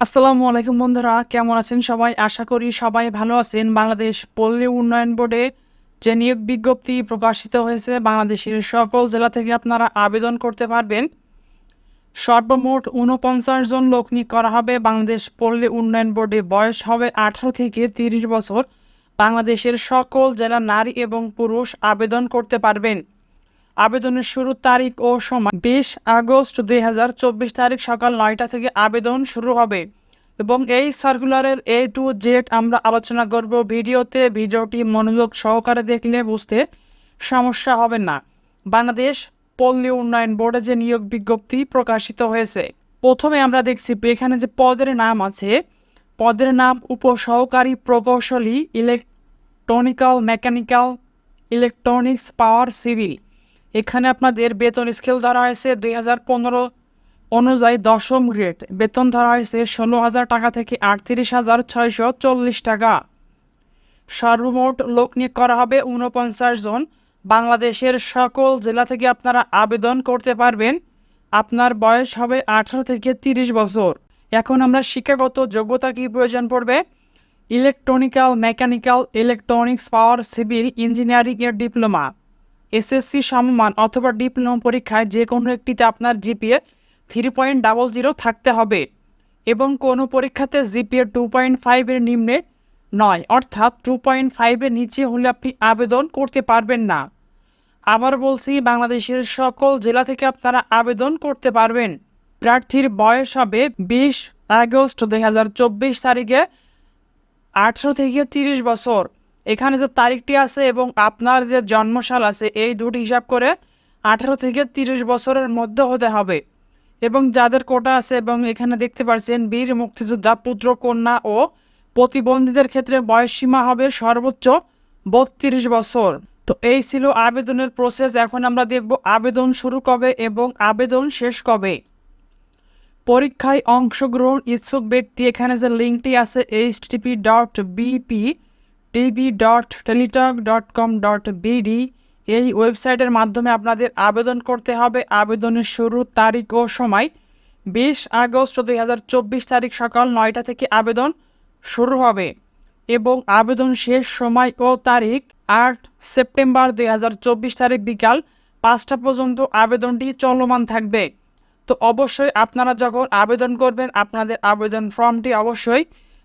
আসসালামু আলাইকুম বন্ধুরা, কেমন আছেন সবাই? আশা করি সবাই ভালো আছেন। বাংলাদেশ পল্লী উন্নয়ন বোর্ডে যে নিয়োগ বিজ্ঞপ্তি প্রকাশিত হয়েছে, বাংলাদেশের সকল জেলা থেকে আপনারা আবেদন করতে পারবেন। সর্বমোট উনপঞ্চাশ জন লোক নিয়োগ করা হবে। বাংলাদেশ পল্লী উন্নয়ন বোর্ডে বয়স হবে আঠারো থেকে তিরিশ বছর। বাংলাদেশের সকল জেলা নারী এবং পুরুষ আবেদন করতে পারবেন। আবেদনের শুরুর তারিখ ও সময় বিশ আগস্ট দুই হাজার চব্বিশ তারিখ সকাল নয়টা থেকে আবেদন শুরু হবে। এবং এই সার্কুলারের এ টু জেড আমরা আলোচনা করব ভিডিওতে। ভিডিওটি মনোযোগ সহকারে দেখলে বুঝতে সমস্যা হবে না। বাংলাদেশ পল্লী উন্নয়ন বোর্ডে যে নিয়োগ বিজ্ঞপ্তি প্রকাশিত হয়েছে, প্রথমে আমরা দেখছি এখানে যে পদের নাম আছে। পদের নাম উপসহকারী প্রকৌশলী, electrical, mechanical, electronics, power, civil. এখানে আপনাদের বেতন স্কেল ধরা হয়েছে দুই হাজার পনেরো অনুযায়ী দশম গ্রেড বেতন ধরা হয়েছে ষোলো হাজার টাকা থেকে আটত্রিশ হাজার ছয়শো চল্লিশ টাকা। সর্বমোট লোক নিয়োগ করা হবে ঊনপঞ্চাশ জন। বাংলাদেশের সকল জেলা থেকে আপনারা আবেদন করতে পারবেন। আপনার বয়স হবে আঠারো থেকে তিরিশ বছর। এখন আমরা শিক্ষাগত যোগ্যতা কী প্রয়োজন পড়বে? Electrical, mechanical, electronics, power, civil ইঞ্জিনিয়ারিংয়ের ডিপ্লোমা। এসএসসি সমমান অথবা ডিপ্লোমা পরীক্ষায় যে কোনো একটিতে আপনার GPA three point double zero থাকতে হবে এবং কোনো পরীক্ষাতে জিপিএ টু পয়েন্ট ফাইভের নিম্নে নয়, অর্থাৎ টু পয়েন্ট ফাইভের নিচে হলে আপনি আবেদন করতে পারবেন না। আবার বলছি, বাংলাদেশের সকল জেলা থেকে আপনারা আবেদন করতে পারবেন। প্রার্থীর বয়স হবে বিশ আগস্ট দুই হাজার চব্বিশ তারিখে আঠেরো থেকে তিরিশ বছর। এখানে যে তারিখটি আছে এবং আপনার যে জন্মসাল আছে, এই দুটি হিসাব করে আঠেরো থেকে তিরিশ বছরের মধ্যে হতে হবে। এবং যাদের কোটা আছে এবং এখানে দেখতে পাচ্ছেন বীর মুক্তিযোদ্ধা, পুত্র, কন্যা ও প্রতিবন্ধীদের ক্ষেত্রে বয়সসীমা হবে সর্বোচ্চ বত্রিশ বছর। তো এই ছিল আবেদনের প্রসেস এখন আমরা দেখব আবেদন শুরু কবে এবং আবেদন শেষ কবে। পরীক্ষায় অংশগ্রহণ ইচ্ছুক ব্যক্তি, এখানে যে লিঙ্কটি আছে H TP dot BP TV dot Teletalk dot com dot BD এই ওয়েবসাইটের মাধ্যমে আপনাদের আবেদন করতে হবে। আবেদনের শুরুর তারিখ ও সময়। বিশ আগস্ট দুই হাজার চব্বিশ তারিখ সকাল নয়টা থেকে আবেদন শুরু হবে এবং আবেদন শেষ সময় ও তারিখ আট সেপ্টেম্বর দুই হাজার চব্বিশ তারিখ বিকাল পাঁচটা পর্যন্ত আবেদনটি চলমান থাকবে। তো অবশ্যই আপনারা যখন আবেদন করবেন, আপনাদের আবেদন ফর্মটি অবশ্যই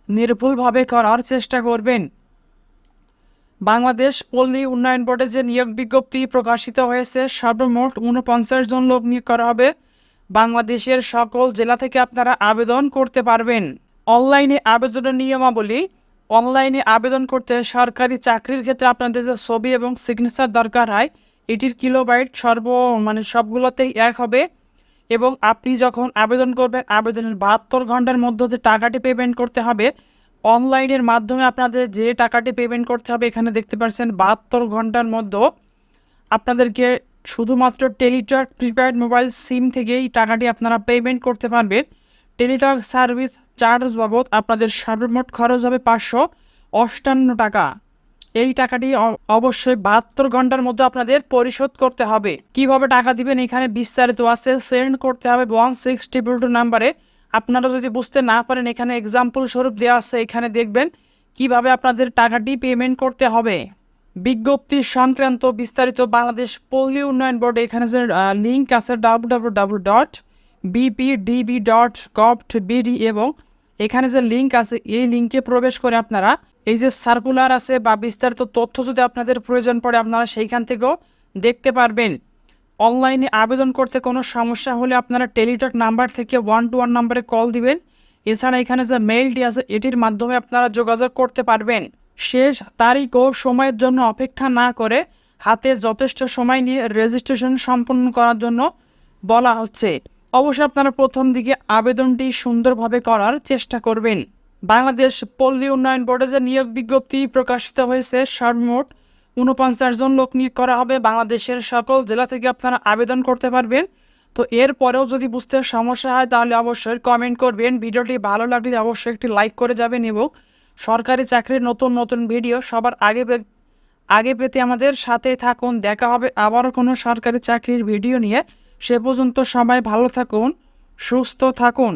নির্ভুলভাবে করার চেষ্টা করবেন। বাংলাদেশ পল্লী উন্নয়ন বোর্ডে যে নিয়োগ বিজ্ঞপ্তি প্রকাশিত হয়েছে, সর্বমোট উনপঞ্চাশ জন লোক নিয়োগ করা হবে। বাংলাদেশের সকল জেলা থেকে আপনারা আবেদন করতে পারবেন। অনলাইনে আবেদনের নিয়মাবলী, অনলাইনে আবেদন করতে সরকারি চাকরির ক্ষেত্রে আপনাদের যে ছবি এবং সিগনেচার দরকার হয়, এটির কিলোবাইট সর্ব মানে সবগুলোতেই এক হবে। এবং আপনি যখন আবেদন করবেন, আবেদনের বাহাত্তর ঘণ্টার মধ্যে যে টাকাটি পেমেন্ট করতে হবে অনলাইনের মাধ্যমে আপনাদের যে টাকাটি পেমেন্ট করতে হবে, এখানে দেখতে পাচ্ছেন বাহাত্তর ঘণ্টার মধ্যে আপনাদেরকে শুধুমাত্র টেলিটক প্রিপেড মোবাইল সিম থেকেই টাকাটি আপনারা পেমেন্ট করতে পারবেন। টেলিটক সার্ভিস চার্জ বাবদ আপনাদের সর্বমোট খরচ হবে পাঁচশো অষ্টান্ন টাকা। এই টাকাটি অবশ্যই বাহাত্তর ঘণ্টার মধ্যে আপনাদের পরিশোধ করতে হবে। কীভাবে টাকা দিবেন এখানে বিস্তারিত আছে। সেন্ড করতে হবে ওয়ান সিক্স ট্রিপল টু নাম্বারে আপনারা যদি বুঝতে না পারেন, এখানে এক্সাম্পল স্বরূপ দেওয়া আছে, এখানে দেখবেন কীভাবে আপনাদের টাকাটি পেমেন্ট করতে হবে। বিজ্ঞপ্তি সংক্রান্ত বিস্তারিত বাংলাদেশ পল্লী উন্নয়ন বোর্ড এখানে যে লিঙ্ক আছে W W W dot BPDB dot gov BD এবং এখানে যে লিঙ্ক আছে, এই লিঙ্কে প্রবেশ করে আপনারা এই যে সার্কুলার আছে বা বিস্তারিত তথ্য যদি আপনাদের প্রয়োজন পড়ে, আপনারা সেইখান থেকেও দেখতে পারবেন। অনলাইনে আবেদন করতে কোনো সমস্যা হলে আপনারা টেলিটক নাম্বার থেকে ওয়ান টু ওয়ান নাম্বারে কল দিবেন। এছাড়া এখানে যে মেইলটি আছে, এটির মাধ্যমে আপনারা যোগাযোগ করতে পারবেন। শেষ তারিখ ও সময়ের জন্য অপেক্ষা না করে হাতে যথেষ্ট সময় নিয়ে রেজিস্ট্রেশন সম্পন্ন করার জন্য বলা হচ্ছে। অবশ্যই আপনারা প্রথম দিকে আবেদনটি সুন্দরভাবে করার চেষ্টা করবেন। বাংলাদেশ পল্লী উন্নয়ন বোর্ডে যে নিয়োগ বিজ্ঞপ্তি প্রকাশিত হয়েছে, সর্বমোট উনপঞ্চাশ জন লোক নিয়োগ করা হবে। বাংলাদেশের সকল জেলা থেকে আপনারা আবেদন করতে পারবেন। তো এরপরেও যদি বুঝতে সমস্যা হয়, তাহলে অবশ্যই কমেন্ট করবেন। ভিডিওটি ভালো লাগলে অবশ্যই একটি লাইক করে যাবেন এবং সরকারি চাকরির নতুন নতুন ভিডিও সবার আগে আগে পেতে আমাদের সাথে থাকুন। দেখা হবে আবারও কোনো সরকারি চাকরির ভিডিও নিয়ে। সে পর্যন্ত সবাই ভালো থাকুন, সুস্থ থাকুন।